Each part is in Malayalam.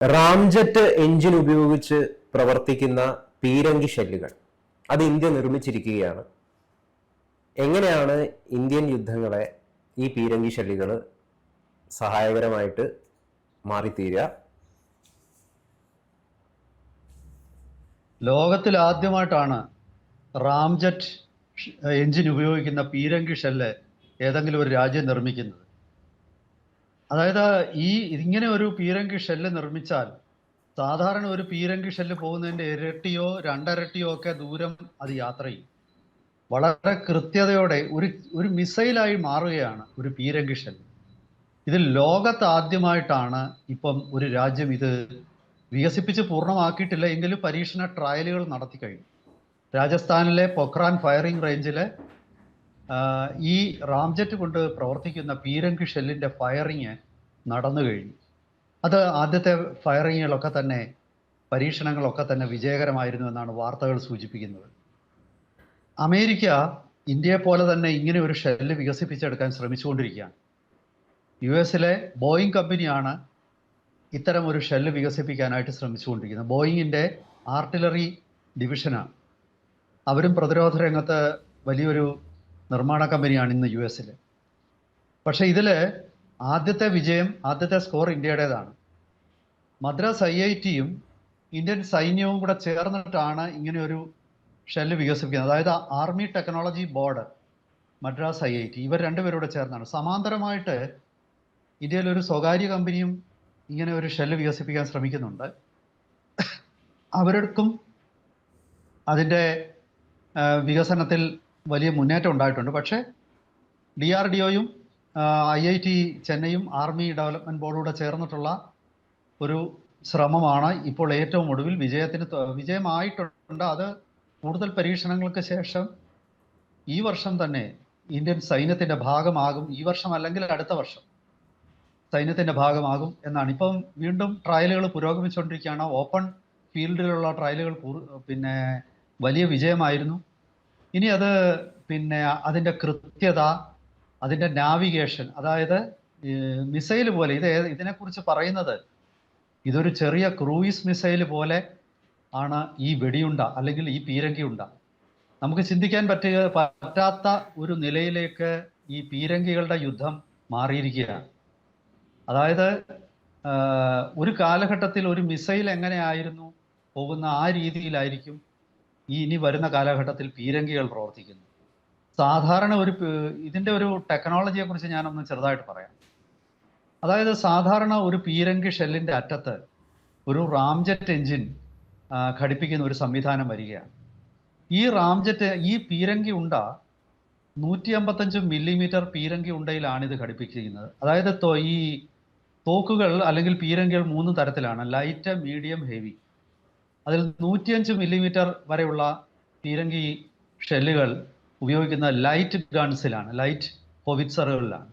റാംജെറ്റ് എഞ്ചിൻ ഉപയോഗിച്ച് പ്രവർത്തിക്കുന്ന പീരങ്കി ഷെല്ലുകൾ അത് ഇന്ത്യ നിർമ്മിച്ചിരിക്കുകയാണ്. എങ്ങനെയാണ് ഇന്ത്യൻ യുദ്ധങ്ങളെ ഈ പീരങ്കി ഷെല്ലുകൾ സഹായകരമായിട്ട് മാറിത്തീരുക? ലോകത്തിൽ ആദ്യമായിട്ടാണ് റാംജെറ്റ് എഞ്ചിൻ ഉപയോഗിക്കുന്ന പീരങ്കി ഷെല്ല് ഏതെങ്കിലും ഒരു രാജ്യം നിർമ്മിക്കുന്നത്. അതായത് ഈ ഇങ്ങനെ ഒരു പീരങ്കി ഷെല്ല് നിർമ്മിച്ചാൽ സാധാരണ ഒരു പീരങ്കി ഷെല്ല് പോകുന്നതിന്റെ ഇരട്ടിയോ രണ്ടരട്ടിയോ ഒക്കെ ദൂരം അത് യാത്ര ചെയ്യും. വളരെ കൃത്യതയോടെ ഒരു ഒരു മിസൈലായി മാറുകയാണ് ഒരു പീരങ്കി ഷെല്ല്. ഇത് ലോകത്ത് ആദ്യമായിട്ടാണ് ഇപ്പം ഒരു രാജ്യം ഇത് വികസിപ്പിച്ച് പൂർണമാക്കിയിട്ടില്ല എങ്കിലും പരീക്ഷണ ട്രയലുകൾ നടത്തി കഴിഞ്ഞു. രാജസ്ഥാനിലെ പൊക്രാൻ ഫയറിംഗ് റേഞ്ചിലെ ഈ റാംജെറ്റ് കൊണ്ട് പ്രവർത്തിക്കുന്ന പീരങ്കി ഷെല്ലിന്റെ ഫയറിങ് നടന്നു കഴിഞ്ഞു. അത് ആദ്യത്തെ ഫയറിങ്ങുകളൊക്കെ തന്നെ പരീക്ഷണങ്ങളൊക്കെ തന്നെ വിജയകരമായിരുന്നു എന്നാണ് വാർത്തകൾ സൂചിപ്പിക്കുന്നത്. അമേരിക്ക ഇന്ത്യയെ പോലെ തന്നെ ഇങ്ങനെ ഒരു ഷെല്ല് വികസിപ്പിച്ചെടുക്കാൻ ശ്രമിച്ചുകൊണ്ടിരിക്കുകയാണ്. യു എസിലെ ബോയിങ് കമ്പനിയാണ് ഇത്തരം ഒരു ഷെല്ല് വികസിപ്പിക്കാനായിട്ട് ശ്രമിച്ചുകൊണ്ടിരിക്കുന്നത്. ബോയിങ്ങിന്റെ ആർട്ടിലറി ഡിവിഷനാണ്. അവരും പ്രതിരോധ രംഗത്ത് വലിയൊരു നിർമ്മാണ കമ്പനിയാണ് ഇന്ന് യു എസിൽ പക്ഷേ ഇതിൽ ആദ്യത്തെ വിജയം ആദ്യത്തെ സ്കോർ ഇന്ത്യയുടേതാണ്. മദ്രാസ് ഐ ഐ ടിയും ഇന്ത്യൻ സൈന്യവും കൂടെ ചേർന്നിട്ടാണ് ഇങ്ങനെ ഒരു ഷെല്ല് വികസിപ്പിക്കുന്നത്. അതായത് army technology board Madras I I T ഇവർ രണ്ടുപേരോട് ചേർന്നാണ്. സമാന്തരമായിട്ട് ഇന്ത്യയിൽ ഒരു സ്വകാര്യ കമ്പനിയും ഇങ്ങനെ ഒരു ഷെല്ല് വികസിപ്പിക്കാൻ ശ്രമിക്കുന്നുണ്ട്. അവർക്കും അതിന്റെ വികസനത്തിൽ വലിയ മുന്നേറ്റം ഉണ്ടായിട്ടുണ്ട്. പക്ഷേ ഡി ആർ ഡി ഒയും ഐ ഐ ടി ചെന്നൈയും ആർമി ഡെവലപ്മെന്റ് ബോർഡൂടെ ചേർന്നിട്ടുള്ള ഒരു ശ്രമമാണ് ഇപ്പോൾ ഏറ്റവും ഒടുവിൽ വിജയത്തിന് വിജയമായിട്ടുണ്ട്. അത് കൂടുതൽ പരീക്ഷണങ്ങൾക്ക് ശേഷം ഈ വർഷം തന്നെ ഇന്ത്യൻ സൈന്യത്തിന്റെ ഭാഗമാകും. ഈ വർഷം അല്ലെങ്കിൽ അടുത്ത വർഷം സൈന്യത്തിന്റെ ഭാഗമാകും എന്നാണ്. ഇപ്പം വീണ്ടും ട്രയലുകൾ പുരോഗമിച്ചുകൊണ്ടിരിക്കുകയാണ്. ഓപ്പൺ ഫീൽഡിലുള്ള ട്രയലുകൾ പിന്നെ വലിയ വിജയമായിരുന്നു. ഇനി അത് പിന്നെ അതിന്റെ കൃത്യത അതിന്റെ നാവിഗേഷൻ അതായത് മിസൈൽ പോലെ ഇത് ഇതിനെക്കുറിച്ച് പറയുന്നത് ഇതൊരു ചെറിയ ക്രൂയിസ് മിസൈൽ പോലെ ആണ് ഈ വെടിയുണ്ട അല്ലെങ്കിൽ ഈ പീരങ്കിയുണ്ട. നമുക്ക് ചിന്തിക്കാൻ പറ്റുക പറ്റാത്ത ഒരു നിലയിലേക്ക് ഈ പീരങ്കികളുടെ യുദ്ധം മാറിയിരിക്കുകയാണ്. അതായത് ഒരു കാലഘട്ടത്തിൽ ഒരു മിസൈൽ എങ്ങനെയായിരുന്നു പോകുന്ന ആ രീതിയിലായിരിക്കും ഈ ഇനി വരുന്ന കാലഘട്ടത്തിൽ പീരങ്കികൾ പ്രവർത്തിക്കുന്നു. സാധാരണ ഒരു ഇതിന്റെ ഒരു ടെക്നോളജിയെ കുറിച്ച് ഞാനൊന്ന് ചെറുതായിട്ട് പറയാം. അതായത് സാധാരണ ഒരു പീരങ്കി ഷെല്ലിന്റെ അറ്റത്ത് ഒരു റാംജെറ്റ് എഞ്ചിൻ ഘടിപ്പിക്കുന്ന ഒരു സംവിധാനം വരികയാണ്. ഈ റാംജെറ്റ് ഈ പീരങ്കി ഉണ്ട നൂറ്റി അമ്പത്തഞ്ച് മില്ലിമീറ്റർ പീരങ്കി ഉണ്ടയിലാണ് ഇത് ഘടിപ്പിച്ചിരിക്കുന്നത്. അതായത് ഈ തോക്കുകൾ അല്ലെങ്കിൽ പീരങ്കികൾ മൂന്ന് തരത്തിലാണ്. Light medium heavy. അതിൽ നൂറ്റിയഞ്ച് മില്ലിമീറ്റർ വരെയുള്ള പീരങ്കി ഷെല്ലുകൾ ഉപയോഗിക്കുന്ന ലൈറ്റ് ഗൺസിലാണ് ലൈറ്റ് ഹൊവിറ്റ്സറുകളിലാണ്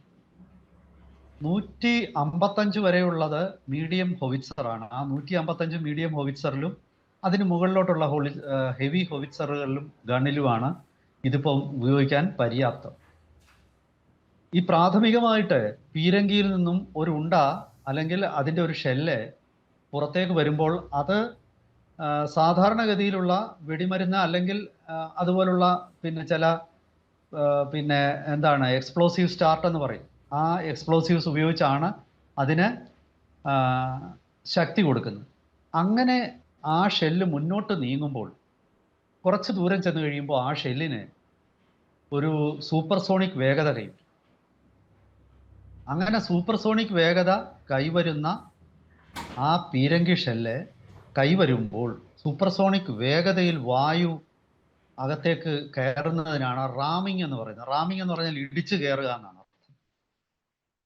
നൂറ്റി അമ്പത്തഞ്ച് വരെയുള്ളത് മീഡിയം ഹൊവിറ്റ്സറാണ് ആ നൂറ്റി അമ്പത്തഞ്ച് മീഡിയം ഹൊവിറ്റ്സറിലും അതിന് മുകളിലോട്ടുള്ള ഹോളി ഹെവി ഹൊവിറ്റ്സറുകളിലും ഗണ്ണിലുമാണ് ഇതിപ്പം ഉപയോഗിക്കാൻ പര്യാപ്തം. ഈ പ്രാഥമികമായിട്ട് പീരങ്കിയിൽ നിന്നും ഒരു ഉണ്ട അല്ലെങ്കിൽ അതിന്റെ ഒരു ഷെല്ല് പുറത്തേക്ക് വരുമ്പോൾ അത് സാധാരണഗതിയിലുള്ള വെടിമരുന്ന് അല്ലെങ്കിൽ അതുപോലുള്ള പിന്നെ ചില പിന്നെ എന്താണ് എക്സ്പ്ലോസീവ് സ്റ്റാർട്ട് എന്ന് പറയും. ആ എക്സ്പ്ലോസീവ്സ് ഉപയോഗിച്ചാണ് അതിന് ശക്തി കൊടുക്കുന്നത്. അങ്ങനെ ആ ഷെല്ല് മുന്നോട്ട് നീങ്ങുമ്പോൾ കുറച്ച് ദൂരം ചെന്ന് കഴിയുമ്പോൾ ആ ഷെല്ലിന് ഒരു സൂപ്പർസോണിക് വേഗത കൈവരും അങ്ങനെ സൂപ്പർസോണിക് വേഗത കൈവരുന്ന ആ പീരങ്കി ഷെല്ല് കൈവരുമ്പോൾ സൂപ്പർസോണിക് വേഗതയിൽ വായു അകത്തേക്ക് കയറുന്നതിനാണ് റാമിംഗ് എന്ന് പറയുന്നത്. റാമിംഗ് എന്ന് പറഞ്ഞാൽ ഇടിച്ചു കയറുക എന്നാണ്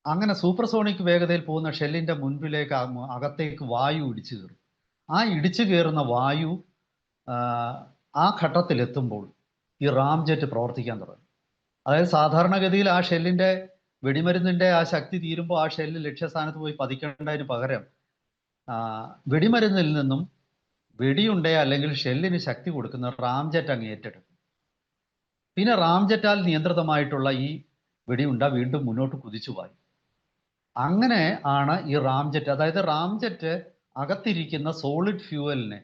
അങ്ങനെ സൂപ്പർസോണിക് വേഗതയിൽ പോകുന്ന ഷെല്ലിന്റെ മുൻപിലേക്ക് അകത്തേക്ക് വായു ഇടിച്ചു കയറും. ആ ഇടിച്ചു കയറുന്ന വായു ആ, ഘട്ടത്തിലെത്തുമ്പോൾ ഈ റാംജെറ്റ് പ്രവർത്തിക്കാൻ തുടങ്ങും. അതായത് സാധാരണഗതിയിൽ ആ ഷെല്ലിന്റെ വെടിമരുന്നിന്റെ ആ ശക്തി തീരുമ്പോൾ ആ ഷെല്ല് ലക്ഷ്യസ്ഥാനത്ത് പോയി പതിക്കേണ്ടതിന് പകരം വെടിമരുന്നിൽ നിന്നും വെടിയുണ്ടേ അല്ലെങ്കിൽ ഷെല്ലിന് ശക്തി കൊടുക്കുന്ന റാംജെറ്റ് അങ്ങ് ഏറ്റെടുക്കും പിന്നെ റാംജെറ്റാൽ നിയന്ത്രിതമായിട്ടുള്ള ഈ വെടിയുണ്ട വീണ്ടും മുന്നോട്ട് കുതിച്ചു പോയി. അങ്ങനെ ആണ് ഈ റാംജെറ്റ് അതായത് റാംജെറ്റ് അകത്തിരിക്കുന്ന സോളിഡ് ഫ്യൂവലിനെ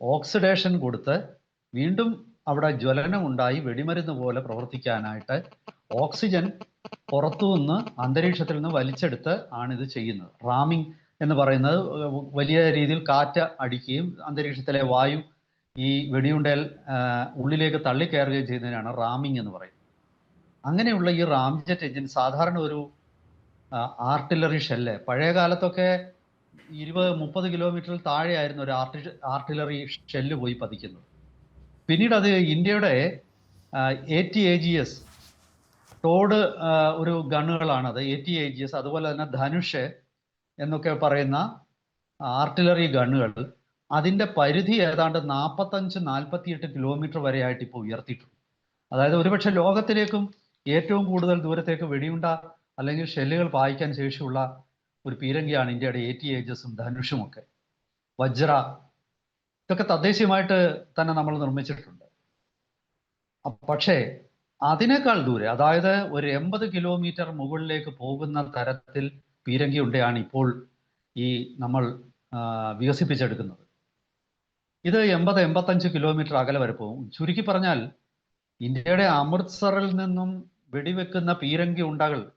ഓക്സിഡേഷൻ കൊടുത്ത് വീണ്ടും അവിടെ ജ്വലനം ഉണ്ടായി വെടിമരുന്ന് പോലെ പ്രവർത്തിക്കാനായിട്ട് ഓക്സിജൻ പുറത്തുനിന്ന് അന്തരീക്ഷത്തിൽ നിന്ന് വലിച്ചെടുത്ത് ആണ് ഇത് ചെയ്യുന്നത്. റാമിംഗ് എന്ന് പറയുന്നത് വലിയ രീതിയിൽ കാറ്റ് അടിക്കുകയും അന്തരീക്ഷത്തിലെ വായു ഈ വെടിയുണ്ടയിൽ ഉള്ളിലേക്ക് തള്ളിക്കയറുകയും ചെയ്യുന്നതിനാണ് റാമിംഗ് എന്ന് പറയുന്നത്. അങ്ങനെയുള്ള ഈ റാംജെറ്റ് എഞ്ചിൻ സാധാരണ ഒരു ആർട്ടിലറി ഷെല്ല്. പഴയ കാലത്തൊക്കെ ഇരുപത് മുപ്പത് കിലോമീറ്ററിൽ താഴെയായിരുന്നു ഒരു ആർട്ടി ആർട്ടിലറി ഷെല്ല് പോയി പതിക്കുന്നത്. പിന്നീട് അത് ഇന്ത്യയുടെ A T A G S towed ഒരു ഗണ്ണുകളാണത്. A T A G S അതുപോലെ തന്നെ ധനുഷ് എന്നൊക്കെ പറയുന്ന ആർട്ടിലറി ഗണ്ണുകൾ അതിന്റെ പരിധി ഏതാണ്ട് നാൽപ്പത്തഞ്ച് നാൽപ്പത്തിയെട്ട് കിലോമീറ്റർ വരെയായിട്ട് ഇപ്പോൾ ഉയർത്തിയിട്ടുണ്ട്. അതായത് ഒരുപക്ഷെ ലോകത്തിലേക്കും ഏറ്റവും കൂടുതൽ ദൂരത്തേക്ക് വെടിയുണ്ട അല്ലെങ്കിൽ ഷെല്ലുകൾ പായിക്കാൻ ശേഷിയുള്ള ഒരു പീരങ്കിയാണ് ഇന്ത്യയുടെ എ ടി ഏജസും ധനുഷും ഒക്കെ. വജ്ര ഇതൊക്കെ തദ്ദേശീയമായിട്ട് തന്നെ നമ്മൾ നിർമ്മിച്ചിട്ടുണ്ട്. പക്ഷേ അതിനേക്കാൾ ദൂരെ അതായത് ഒരു എൺപത് കിലോമീറ്റർ മുകളിലേക്ക് പോകുന്ന തരത്തിൽ പീരങ്കി ഉണ്ടയാണ് ഇപ്പോൾ ഈ നമ്മൾ വികസിപ്പിച്ചെടുക്കുന്നത്. ഇത് എൺപത് എൺപത്തഞ്ച് കിലോമീറ്റർ അകലെ വരെ പോകും. ചുരുക്കി പറഞ്ഞാൽ ഇന്ത്യയുടെ അമൃത്സറിൽ നിന്നും വെടിവെക്കുന്ന പീരങ്കി ഉണ്ടകൾ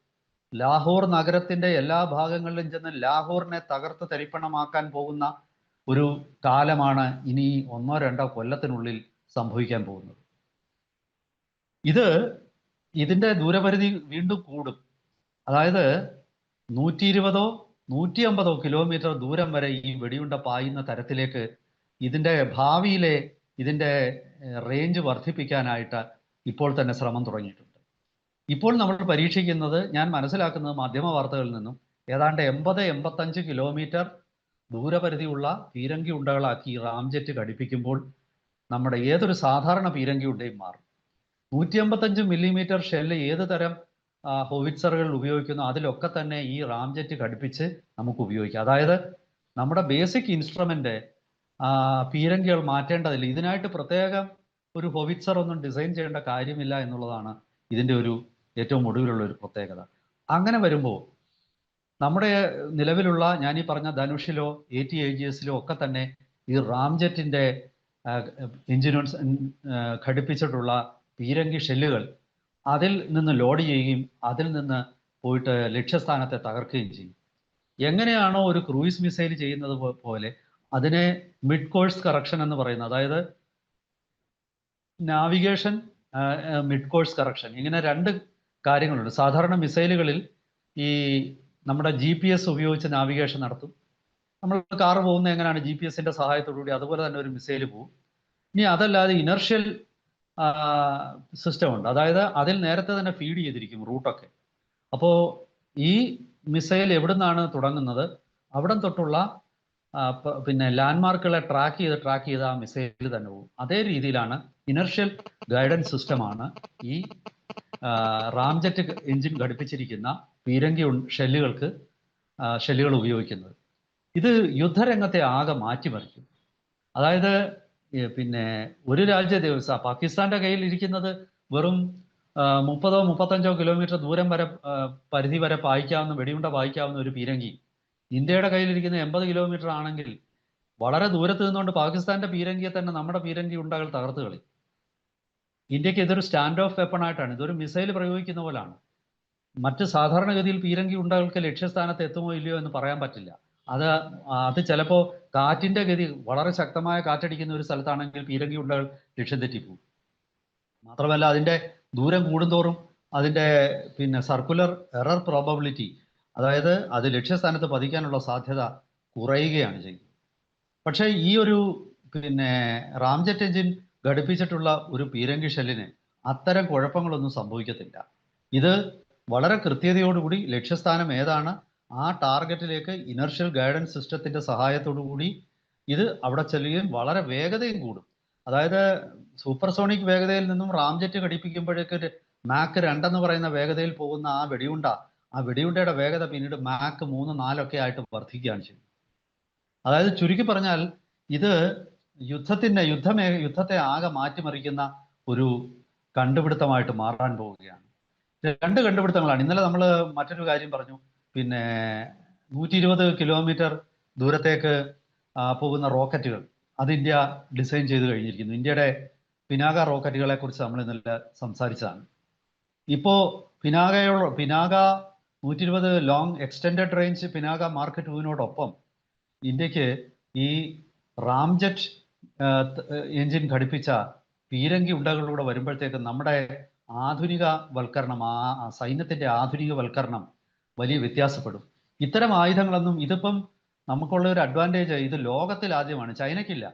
ലാഹോർ നഗരത്തിന്റെ എല്ലാ ഭാഗങ്ങളിലും ചെന്ന് ലാഹോറിനെ തകർത്ത് തരിപ്പണമാക്കാൻ പോകുന്ന ഒരു കാലമാണ് ഇനി ഒന്നോ രണ്ടോ കൊല്ലത്തിനുള്ളിൽ സംഭവിക്കാൻ പോകുന്നത്. ഇത് ഇതിന്റെ ദൂരപരിധി വീണ്ടും കൂടും. അതായത് നൂറ്റി ഇരുപതോ നൂറ്റി അമ്പതോ കിലോമീറ്റർ ദൂരം വരെ ഈ വെടിയുണ്ട പായുന്ന തരത്തിലേക്ക് ഇതിന്റെ ഭാവിയിലെ ഇതിന്റെ റേഞ്ച് വർദ്ധിപ്പിക്കാനായിട്ട് ഇപ്പോൾ തന്നെ ശ്രമം തുടങ്ങിയിട്ടുണ്ട്. ഇപ്പോൾ നമ്മൾ പരീക്ഷിക്കുന്നത് ഞാൻ മനസ്സിലാക്കുന്നത് മാധ്യമ വാർത്തകളിൽ നിന്നും ഏതാണ്ട് എൺപത് എൺപത്തഞ്ച് കിലോമീറ്റർ ദൂരപരിധിയുള്ള പീരങ്കി ഉണ്ടകളാക്കി റാംജെറ്റ് ഘടിപ്പിക്കുമ്പോൾ നമ്മുടെ ഏതൊരു സാധാരണ പീരങ്കി ഉണ്ടയും മാറും. നൂറ്റി അമ്പത്തഞ്ച് മില്ലിമീറ്റർ ഷെല്ല് ഏത് തരം ഹോവിറ്റ്സറുകൾ ഉപയോഗിക്കുന്നു അതിലൊക്കെ തന്നെ ഈ റാംജെറ്റ് ഘടിപ്പിച്ച് നമുക്ക് ഉപയോഗിക്കാം. അതായത് നമ്മുടെ ബേസിക് ഇൻസ്ട്രുമെന്റ് പീരങ്കികൾ മാറ്റേണ്ടതില്ല. ഇതിനായിട്ട് പ്രത്യേകം ഒരു ഹോവിറ്റ്സർ ഒന്നും ഡിസൈൻ ചെയ്യേണ്ട കാര്യമില്ല എന്നുള്ളതാണ് ഇതിന്റെ ഒരു ഏറ്റവും ഒടുവിലുള്ള ഒരു പ്രത്യേകത. അങ്ങനെ വരുമ്പോൾ നമ്മുടെ നിലവിലുള്ള ഞാൻ ഈ പറഞ്ഞ ധനുഷിലോ എ ടി ഐ ജി എസിലോ ഒക്കെ തന്നെ ഈ റാംജെറ്റിന്റെ എഞ്ചിനോൺസ് ഘടിപ്പിച്ചിട്ടുള്ള പീരങ്കി ഷെല്ലുകൾ അതിൽ നിന്ന് ലോഡ് ചെയ്യുകയും അതിൽ നിന്ന് പോയിട്ട് ലക്ഷ്യസ്ഥാനത്തെ തകർക്കുകയും ചെയ്യും. എങ്ങനെയാണോ ഒരു ക്രൂയിസ് മിസൈൽ ചെയ്യുന്നത് പോലെ അതിനെ മിഡ് കോഴ്സ് കറക്ഷൻ എന്ന് പറയുന്നത്. അതായത് നാവിഗേഷൻ മിഡ് കോഴ്സ് കറക്ഷൻ. ഇങ്ങനെ രണ്ട് കാര്യങ്ങളുണ്ട്. സാധാരണ മിസൈലുകളിൽ ഈ നമ്മുടെ ജി പി എസ് ഉപയോഗിച്ച് നാവിഗേഷൻ നടത്തും. നമ്മൾ കാറ് പോകുന്ന എങ്ങനെയാണ്? ജി പി എസിന്റെ സഹായത്തോടുകൂടി അതുപോലെ തന്നെ ഒരു മിസൈൽ പോകും ഇനി അതല്ലാതെ ഇനർഷ്യൽ സിസ്റ്റം ഉണ്ട്. അതായത് അതിൽ നേരത്തെ തന്നെ ഫീഡ് ചെയ്തിരിക്കും റൂട്ടൊക്കെ അപ്പോൾ ഈ മിസൈൽ എവിടുന്നാണ് തുടങ്ങുന്നത്? അവിടം തൊട്ടുള്ള പിന്നെ ലാൻഡ് പിന്നെ ലാൻഡ്മാർക്കുകളെ ട്രാക്ക് ചെയ്ത് ട്രാക്ക് ചെയ്ത് ആ മിസൈൽ തന്നെ പോകും. അതേ രീതിയിലാണ് ഇനർഷ്യൽ ഗൈഡൻസ് സിസ്റ്റമാണ് ഈ റാംജെറ്റ് എഞ്ചിൻ ഘടിപ്പിച്ചിരിക്കുന്ന പീരങ്കി ഷെല്ലുകൾക്ക് ഷെല്ലുകൾ ഉപയോഗിക്കുന്നത്. ഇത് യുദ്ധരംഗത്തെ ആകെ മാറ്റിമറിക്കും. അതായത് പിന്നെ ഒരു രാജ്യ ദിവസ. പാകിസ്ഥാന്റെ കയ്യിൽ ഇരിക്കുന്നത് വെറും മുപ്പതോ മുപ്പത്തഞ്ചോ കിലോമീറ്റർ ദൂരം വരെ പരിധി വരെ പായിക്കാവുന്ന വെടിയുണ്ട പായിക്കാവുന്ന ഒരു പീരങ്കി. ഇന്ത്യയുടെ കയ്യിലിരിക്കുന്ന എൺപത് കിലോമീറ്റർ ആണെങ്കിൽ വളരെ ദൂരത്ത് നിന്നുകൊണ്ട് പാകിസ്ഥാന്റെ പീരങ്കിയെ തന്നെ നമ്മുടെ പീരങ്കി ഉണ്ടകൾ തകർത്ത് കളി. ഇന്ത്യയ്ക്ക് ഇതൊരു സ്റ്റാൻഡ് ഓഫ് വെപ്പൺ ആയിട്ടാണ് ഇതൊരു മിസൈൽ പ്രയോഗിക്കുന്ന പോലാണ്. മറ്റ് സാധാരണഗതിയിൽ പീരങ്കി ഉണ്ടകൾക്ക് ലക്ഷ്യസ്ഥാനത്ത് എത്തുമോ ഇല്ലയോ എന്ന് പറയാൻ പറ്റില്ല. അത് അത് ചിലപ്പോൾ കാറ്റിന്റെ ഗതി വളരെ ശക്തമായ കാറ്റടിക്കുന്ന ഒരു സ്ഥലത്താണെങ്കിൽ പീരങ്കി ഉണ്ടകൾ ലക്ഷ്യം തെറ്റിപ്പോകും മാത്രമല്ല അതിന്റെ ദൂരം കൂടുന്തോറും അതിന്റെ പിന്നെ സർക്കുലർ എറർ പ്രോബബിലിറ്റി അതായത് അത് ലക്ഷ്യസ്ഥാനത്ത് പതിക്കാനുള്ള സാധ്യത കുറയുകയാണ് ചെയ്യുന്നത്. പക്ഷേ ഈ ഒരു പിന്നെ റാംജെറ്റ് എഞ്ചിൻ ഘടിപ്പിച്ചിട്ടുള്ള ഒരു പീരങ്കി ഷെല്ലിന് അത്തരം കുഴപ്പങ്ങളൊന്നും സംഭവിക്കത്തില്ല. ഇത് വളരെ കൃത്യതയോടുകൂടി ലക്ഷ്യസ്ഥാനം ഏതാണ് ആ ടാർഗറ്റിലേക്ക് ഇനർഷ്യൽ ഗൈഡൻസ് സിസ്റ്റത്തിന്റെ സഹായത്തോടു കൂടി ഇത് അവിടെ ചെല്ലുകയും വളരെ വേഗതയും കൂടും. അതായത് സൂപ്പർസോണിക് വേഗതയിൽ നിന്നും റാംജെറ്റ് ഘടിപ്പിക്കുമ്പോഴേക്ക് മാക്ക് രണ്ടെന്ന് പറയുന്ന വേഗതയിൽ പോകുന്ന ആ വെടിയുണ്ട ആ വെടിയുണ്ടയുടെ വേഗത പിന്നീട് മാക്ക് മൂന്ന് നാലൊക്കെ ആയിട്ട് വർദ്ധിക്കുകയാണ് ചെയ്യുന്നത്. അതായത് ചുരുക്കി പറഞ്ഞാൽ ഇത് യുദ്ധത്തിന്റെ യുദ്ധമേ യുദ്ധത്തെ ആകെ മാറ്റിമറിക്കുന്ന ഒരു കണ്ടുപിടുത്തമായിട്ട് മാറാൻ പോവുകയാണ്. രണ്ട് കണ്ടുപിടുത്തങ്ങളാണ്. ഇന്നലെ നമ്മൾ മറ്റൊരു കാര്യം പറഞ്ഞു. പിന്നെ നൂറ്റി ഇരുപത് കിലോമീറ്റർ ദൂരത്തേക്ക് പോകുന്ന റോക്കറ്റുകൾ. അത് ഇന്ത്യ ഡിസൈൻ ചെയ്ത് കഴിഞ്ഞിരിക്കുന്നു. ഇന്ത്യയുടെ പിനാക റോക്കറ്റുകളെ കുറിച്ച് നമ്മൾ ഇന്നലെ സംസാരിച്ചതാണ്. ഇപ്പോൾ പിനാകയോ പിനാക നൂറ്റി ഇരുപത് long extended range Pinaka mark ടുവിനോടൊപ്പം ഇന്ത്യയ്ക്ക് ഈ റാംജെറ്റ് എഞ്ചിൻ ഘടിപ്പിച്ച പീരങ്കി ഉണ്ടകളിലൂടെ വരുമ്പോഴത്തേക്ക് നമ്മുടെ ആധുനിക വൽക്കരണം ആ സൈന്യത്തിന്റെ ആധുനിക വൽക്കരണം വലിയ വ്യത്യാസപ്പെടും. ഇത്തരം ആയുധങ്ങളൊന്നും ഇതിപ്പം നമുക്കുള്ള ഒരു അഡ്വാന്റേജ് ഇത് ലോകത്തിൽ ആദ്യമാണ്. ചൈനയ്ക്കില്ല.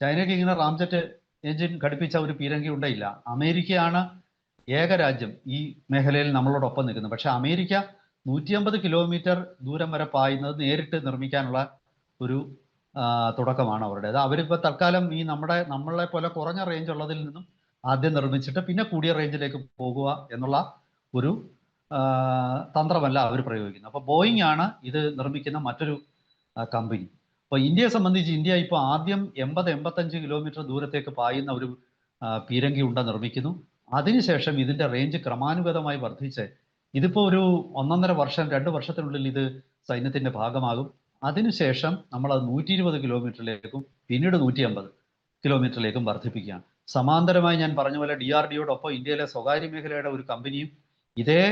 ചൈനയ്ക്ക് ഇങ്ങനെ റാംജെറ്റ് എഞ്ചിൻ ഘടിപ്പിച്ച ഒരു പീരങ്കി ഉണ്ടയില്ല. അമേരിക്കയാണ് ഏക രാജ്യം ഈ മേഖലയിൽ നമ്മളോടൊപ്പം നിൽക്കുന്നത്. പക്ഷെ അമേരിക്ക നൂറ്റി അമ്പത് കിലോമീറ്റർ ദൂരം വരെ പായുന്നത് നേരിട്ട് നിർമ്മിക്കാനുള്ള ഒരു തുടക്കമാണ് അവരുടേത്. അവരിപ്പോൾ തൽക്കാലം ഈ നമ്മുടെ നമ്മളെ പോലെ കുറഞ്ഞ റേഞ്ച് ഉള്ളതിൽ നിന്നും ആദ്യം നിർമ്മിച്ചിട്ട് പിന്നെ കൂടിയ റേഞ്ചിലേക്ക് പോകുക എന്നുള്ള ഒരു തന്ത്രമല്ല അവർ പ്രയോഗിക്കുന്നത്. അപ്പോൾ ബോയിങ് ആണ് ഇത് നിർമ്മിക്കുന്ന മറ്റൊരു കമ്പനി അപ്പോൾ ഇന്ത്യയെ സംബന്ധിച്ച് ഇന്ത്യ ഇപ്പോൾ ആദ്യം എൺപത് എൺപത്തഞ്ച് കിലോമീറ്റർ ദൂരത്തേക്ക് പായുന്ന ഒരു പീരങ്കി ഉണ്ട നിർമ്മിക്കുന്നു. അതിനുശേഷം ഇതിന്റെ റേഞ്ച് ക്രമാനുഗതമായി വർദ്ധിച്ച് ഇതിപ്പോൾ ഒരു ഒന്നൊന്നര വർഷം രണ്ട് വർഷത്തിനുള്ളിൽ ഇത് സൈന്യത്തിന്റെ ഭാഗമാകും. അതിനുശേഷം നമ്മൾ അത് നൂറ്റി ഇരുപത് കിലോമീറ്ററിലേക്കും പിന്നീട് നൂറ്റി അമ്പത് കിലോമീറ്ററിലേക്കും വർദ്ധിപ്പിക്കുകയാണ്. സമാന്തരമായി ഞാൻ പറഞ്ഞ പോലെ ഡി ആർ ഡിയോടൊപ്പം ഇന്ത്യയിലെ സ്വകാര്യ മേഖലയുടെ ഒരു കമ്പനിയും ഇതേ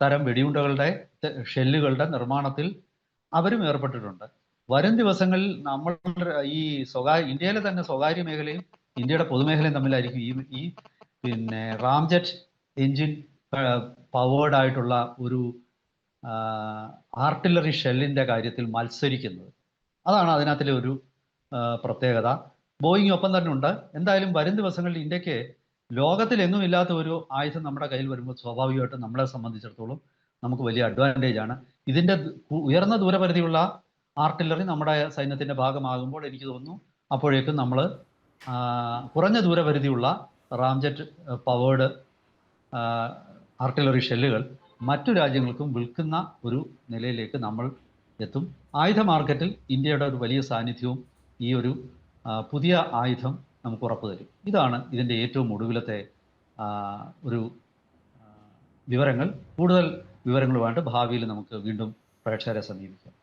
തരം വെടിയുണ്ടകളുടെ ഷെല്ലുകളുടെ നിർമ്മാണത്തിൽ അവരും ഏർപ്പെട്ടിട്ടുണ്ട്. വരും ദിവസങ്ങളിൽ നമ്മൾ ഈ സ്വകാര്യ ഇന്ത്യയിലെ തന്നെ സ്വകാര്യ മേഖലയും ഇന്ത്യയുടെ പൊതുമേഖലയും തമ്മിലായിരിക്കും ഈ ഈ പിന്നെ റാംജെറ്റ് എഞ്ചിൻ പവേർഡ് ആയിട്ടുള്ള ഒരു ആർട്ടില്ലറി ഷെല്ലിന്റെ കാര്യത്തിൽ മത്സരിക്കുന്നത്. അതാണ് അതിനകത്തിലെ ഒരു പ്രത്യേകത. ബോയിങ് ഒപ്പം തന്നെ ഉണ്ട്. എന്തായാലും വരും ദിവസങ്ങളിൽ ഇന്ത്യയ്ക്ക് ലോകത്തിലെങ്ങും ഇല്ലാത്ത ഒരു ആയുധം നമ്മുടെ കയ്യിൽ വരുമ്പോൾ സ്വാഭാവികമായിട്ടും നമ്മളെ സംബന്ധിച്ചിടത്തോളം നമുക്ക് വലിയ അഡ്വാന്റേജ് ആണ്. ഇതിന്റെ ഉയർന്ന ദൂരപരിധിയുള്ള ആർട്ടില്ലറി നമ്മുടെ സൈന്യത്തിന്റെ ഭാഗമാകുമ്പോൾ എനിക്ക് തോന്നുന്നു അപ്പോഴേക്കും നമ്മൾ കുറഞ്ഞ ദൂരപരിധിയുള്ള റാംജെറ്റ് പവേർഡ് ആർട്ടില്ലറി ഷെല്ലുകൾ മറ്റു രാജ്യങ്ങൾക്കും വിൽക്കുന്ന ഒരു നിലയിലേക്ക് നമ്മൾ എത്തും. ആയുധ മാർക്കറ്റിൽ ഇന്ത്യയുടെ ഒരു വലിയ സാന്നിധ്യവും ഈ ഒരു പുതിയ ആയുധം നമുക്ക് ഉറപ്പ് തരും. ഇതാണ് ഇതിന്റെ ഏറ്റവും ഒടുവിലത്തെ ഒരു വിവരങ്ങൾ. കൂടുതൽ വിവരങ്ങളുമായിട്ട് ഭാവിയിൽ നമുക്ക് വീണ്ടും പ്രേക്ഷകരെ സമീപിക്കാം.